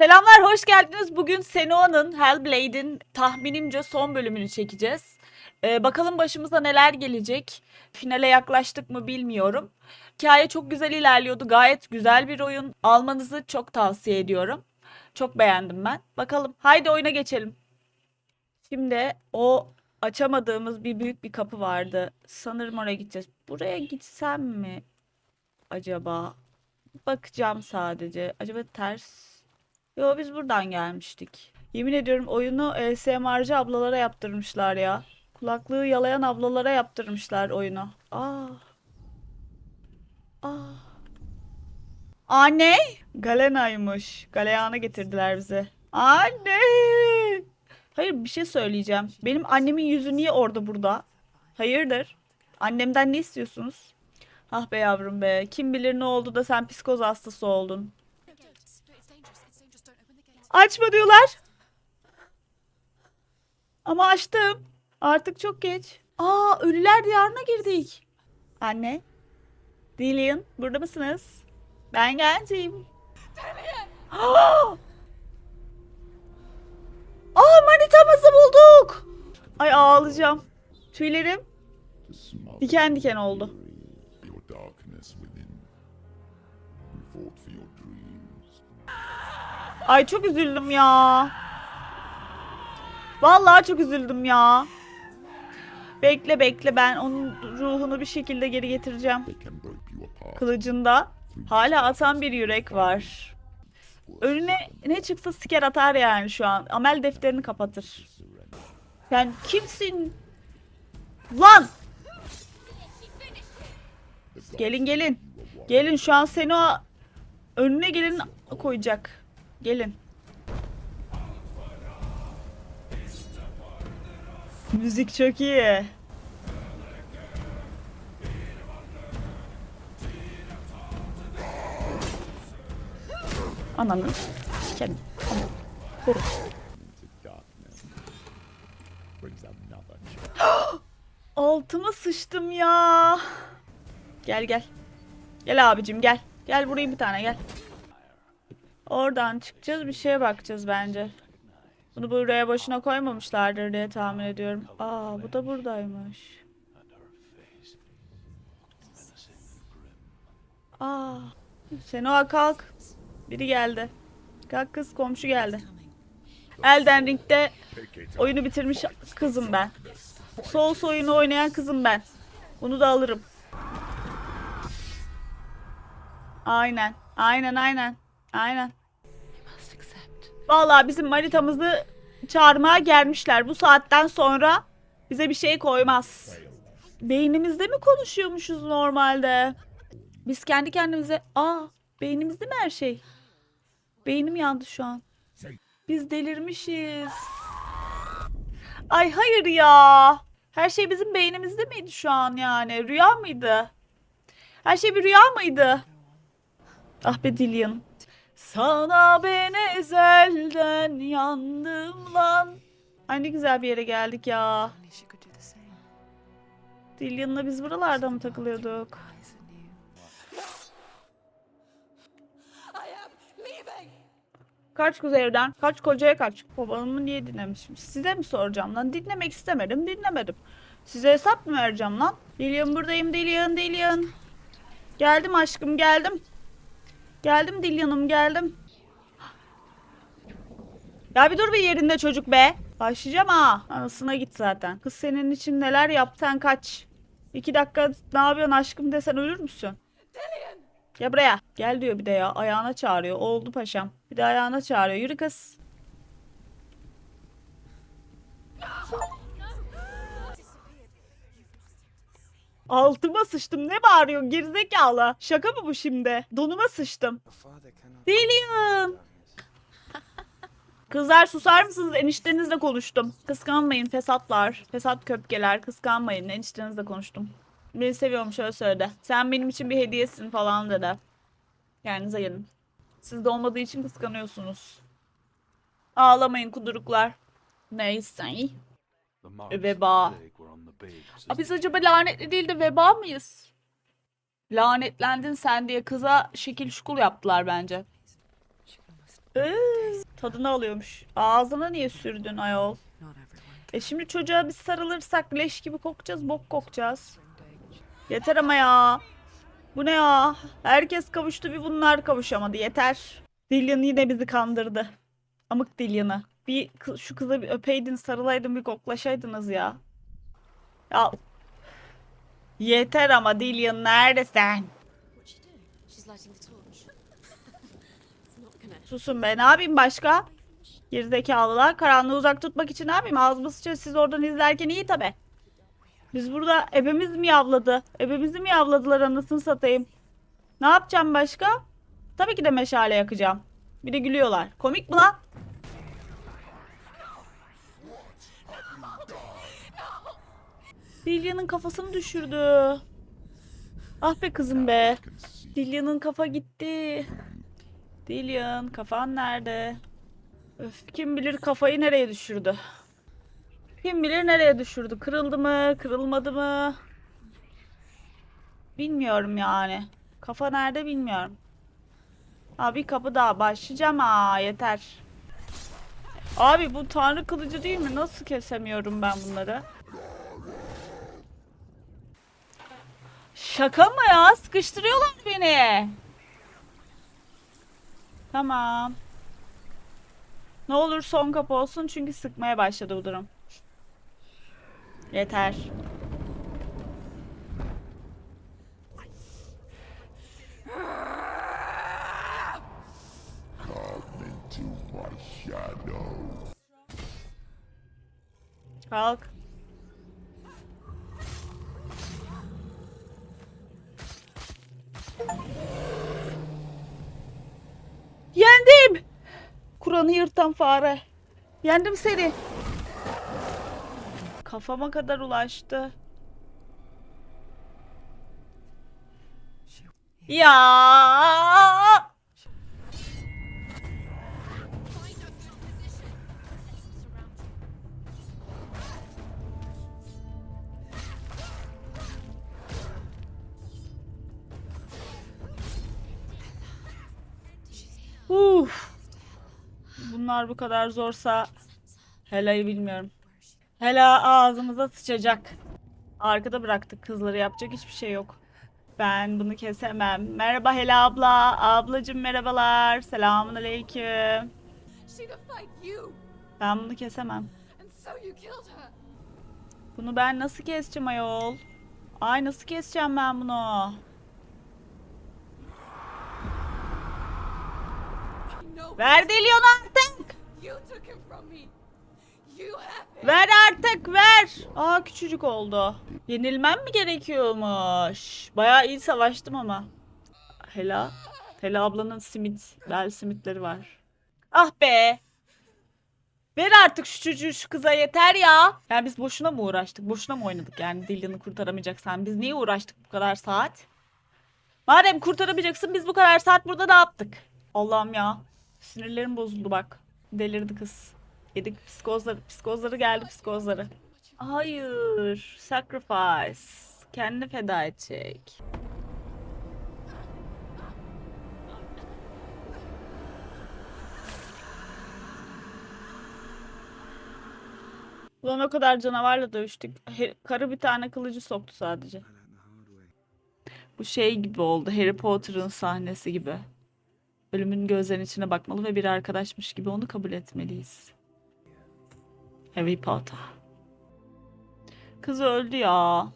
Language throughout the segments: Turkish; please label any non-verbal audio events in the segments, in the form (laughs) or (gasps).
Selamlar, hoş geldiniz. Bugün Senua'nın Hellblade'in tahminimce son bölümünü çekeceğiz. Ee, bakalım başımıza neler gelecek. Finale yaklaştık mı bilmiyorum. Hikaye çok güzel ilerliyordu. Gayet güzel bir oyun. Almanızı çok tavsiye ediyorum. Çok beğendim ben. Bakalım. Haydi oyuna geçelim. Şimdi o açamadığımız bir büyük bir kapı vardı. Sanırım oraya gideceğiz. Buraya gitsem mi acaba? Bakacağım sadece. Acaba ters Yo biz buradan gelmiştik. Yemin ediyorum oyunu ASMR'cı ablalara yaptırmışlar ya. Kulaklığı yalayan ablalara yaptırmışlar oyunu. Aa. Aa. Anne. Galena'ymış. Galeana getirdiler bize. Anne. Hayır bir şey söyleyeceğim. Benim annemin yüzü niye orada burada? Hayırdır? Annemden ne istiyorsunuz? Ah be yavrum be. Kim bilir ne oldu da sen psikoz hastası oldun. Açma diyorlar. Ama açtım. Artık çok geç. Aa ölüler diyarına girdik. Anne. Dillian burada mısınız? Ben geleceğim. Aa! (gasps) Aa manitamızı bulduk. Ay ağlayacağım. Tüylerim diken diken oldu. your darkness within. You fought for your dreams. Ay çok üzüldüm ya. Vallahi çok üzüldüm ya. Bekle bekle ben onun ruhunu bir şekilde geri getireceğim. Kılıcında hala atan bir yürek var. Önüne ne çıksa siker atar yani şu an. Amel defterini kapatır. Yani kimsin? Lan! Gelin gelin. Gelin şu an seni o önüne gelin koyacak. Gelin. Müzik çok iyi. Ananı. Sikerim. Chance. (gasps) Altıma sıçtım ya. Gel gel. Gel abicim gel. Gel buraya bir tane gel. Oradan çıkacağız bir şeye bakacağız bence. Bunu buraya başına koymamışlardır diye tahmin ediyorum. Aa bu da buradaymış. Aa. Senoa kalk. Biri geldi. Kalk kız komşu geldi. Elden Ring'de oyunu bitirmiş kızım ben. Souls oyunu oynayan kızım ben. Bunu da alırım. Aynen. Aynen aynen. Aynen. Vallahi bizim manitamızı çağırmaya gelmişler. Bu saatten sonra bize bir şey koymaz. Beynimizde mi konuşuyormuşuz normalde? Biz kendi kendimize... Aa beynimizde mi her şey? Beynim yandı şu an. Biz delirmişiz. Ay hayır ya. Her şey bizim beynimizde miydi şu an yani? Rüya mıydı? Her şey bir rüya mıydı? Ah be Dillian. Sana ben ezelden yandım lan. Ay ne güzel bir yere geldik ya. Dillian'la biz buralarda mı takılıyorduk? Kaç kuzeyden, kaç kocaya kaç. Babamı niye dinlemişim? Size mi soracağım lan? Dinlemek istemedim, dinlemedim. Size hesap mı vereceğim lan? Dillian buradayım, Dillian, Dillian. Geldim aşkım, geldim. Geldim Dillian'ım, geldim. Ya bir dur bir yerinde çocuk be. Başlayacağım ha. Anasına git zaten. Kız senin için neler yaptan kaç. İki dakika ne yapıyorsun aşkım desen ölür müsün? Gel buraya. Gel diyor bir de ya. Ayağına çağırıyor. Oldu paşam. Bir de ayağına çağırıyor. Yürü kız. Altıma sıçtım. Ne bağırıyor gerizekalı? Şaka mı bu şimdi? Donuma sıçtım. Darkness. Kızlar susar mısınız? Eniştenizle konuştum. Kıskanmayın fesatlar. Fesat köpkeler. Kıskanmayın. Eniştenizle konuştum. Beni seviyorum şöyle söyledi. Sen benim için bir hediyesin falan dedi. Kendinize gelin. Siz de olmadığı için kıskanıyorsunuz. Ağlamayın kuduruklar. Neyse. Veba. Aa, biz acaba lanetli değil de veba mıyız? Lanetlendin sen diye kıza şekil şukul yaptılar bence. Ee, Tadını alıyormuş. Ağzına niye sürdün ayol? E şimdi çocuğa biz sarılırsak leş gibi kokacağız, bok kokacağız. Yeter ama ya. Bu ne ya? Herkes kavuştu bir bunlar kavuşamadı. Yeter. Dilyan yine bizi kandırdı. Amık Dilyan'ı. Bir şu kıza bir öpeydin, sarılaydın, bir koklaşaydınız ya. Ya Yeter ama it's not gonna. Susun be ne yapayım başka? Gerizekalılar karanlığı uzak tutmak için ne yapayım? Ağzımı sıçıyor siz oradan izlerken iyi tabi. Biz burada ebemiz mi yavladı? Ebemizi mi yavladılar anasını satayım? Ne yapacağım başka? Tabii ki de meşale yakacağım. Bir de gülüyorlar. Komik mi lan? Lilya'nın kafasını düşürdü. Ah be kızım be. Lilya'nın kafa gitti. Dillian kafan nerede? Öf, kim bilir kafayı nereye düşürdü? Kim bilir nereye düşürdü? Kırıldı mı? Kırılmadı mı? Bilmiyorum yani. Kafa nerede bilmiyorum. Abi kapı daha başlayacağım ha yeter. Abi bu tanrı kılıcı değil mi? Nasıl kesemiyorum ben bunları? Şaka mı ya? Sıkıştırıyorlar beni. Tamam. Ne olur son kapı olsun çünkü sıkmaya başladı bu durum. Yeter. Kalk. Yendim. Kur'an'ı yırtan fare. Yendim seni. Kafama kadar ulaştı. Ya. Uf. Bunlar bu kadar zorsa Hela'yı bilmiyorum. Hela ağzımıza sıçacak. Arkada bıraktık kızları yapacak hiçbir şey yok. Ben bunu kesemem. Merhaba Hela abla. Ablacım merhabalar. Selamun aleyküm. Ben bunu kesemem. Bunu ben nasıl keseceğim ayol? Ay nasıl keseceğim ben bunu? Ver Delion artık. Ver artık ver. Aa küçücük oldu. Yenilmem mi gerekiyormuş? Bayağı iyi savaştım ama. Hela. Hela ablanın simit, bel simitleri var. Ah be. Ver artık şu çocuğu şu kıza yeter ya. Yani biz boşuna mı uğraştık? Boşuna mı oynadık yani Dillan'ı kurtaramayacaksan? Biz niye uğraştık bu kadar saat? Madem kurtaramayacaksın biz bu kadar saat burada ne yaptık? Allah'ım ya. Sinirlerim bozuldu bak. Delirdi kız. Yedik psikozları. Psikozları geldi psikozları. Hayır. Sacrifice. Kendini feda edecek. Ulan o kadar canavarla dövüştük. Karı bir tane kılıcı soktu sadece. Bu şey gibi oldu. Harry Potter'ın sahnesi gibi. Ölümün gözlerinin içine bakmalı ve bir arkadaşmış gibi onu kabul etmeliyiz. Harry Potter. Kız öldü ya.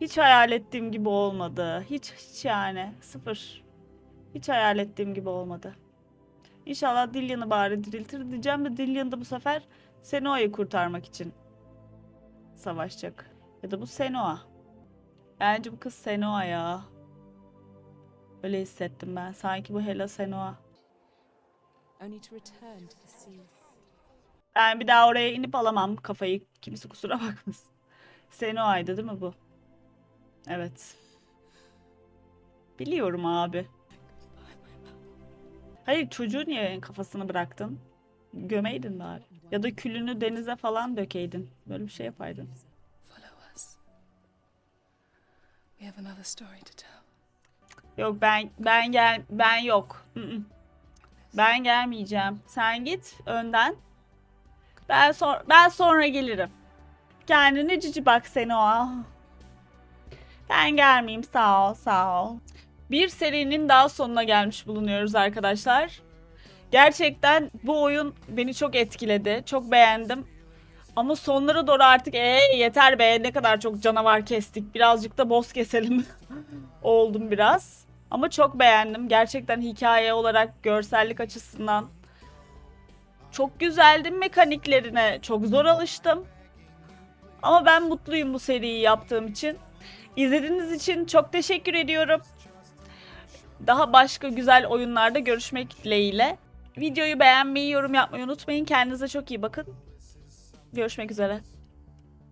Hiç hayal ettiğim gibi olmadı. Hiç hiç yani. Sıfır. Hiç hayal ettiğim gibi olmadı. İnşallah Dillian'ı bari diriltir diyeceğim de Dillian da bu sefer Senoa'yı kurtarmak için savaşacak. Ya da bu Senoa. Bence bu kız Senoa ya. Öyle hissettim ben. Sanki bu Hela Senoa. Ben bir daha oraya inip alamam kafayı. Kimse kusura bakmasın. Senoa'ydı değil mi bu? Evet. Biliyorum abi. Hayır çocuğu niye kafasını bıraktın? Gömeydin bari. Ya da külünü denize falan dökeydin. Böyle bir şey yapaydın. We have another story to tell. Yok ben ben gel ben yok. Ben gelmeyeceğim. Sen git önden. Ben sonra ben sonra gelirim. Kendine cici bak Senoa. Ben gelmeyeyim sağ ol sağ ol. Bir serinin daha sonuna gelmiş bulunuyoruz arkadaşlar. Gerçekten bu oyun beni çok etkiledi. Çok beğendim. Ama sonlara doğru artık ee yeter be ne kadar çok canavar kestik. Birazcık da boss keselim (laughs) oldum biraz. Ama çok beğendim. Gerçekten hikaye olarak görsellik açısından. Çok güzeldi mekaniklerine. Çok zor alıştım. Ama ben mutluyum bu seriyi yaptığım için. İzlediğiniz için çok teşekkür ediyorum. Daha başka güzel oyunlarda görüşmek dileğiyle. Videoyu beğenmeyi, yorum yapmayı unutmayın. Kendinize çok iyi bakın. Görüşmek üzere.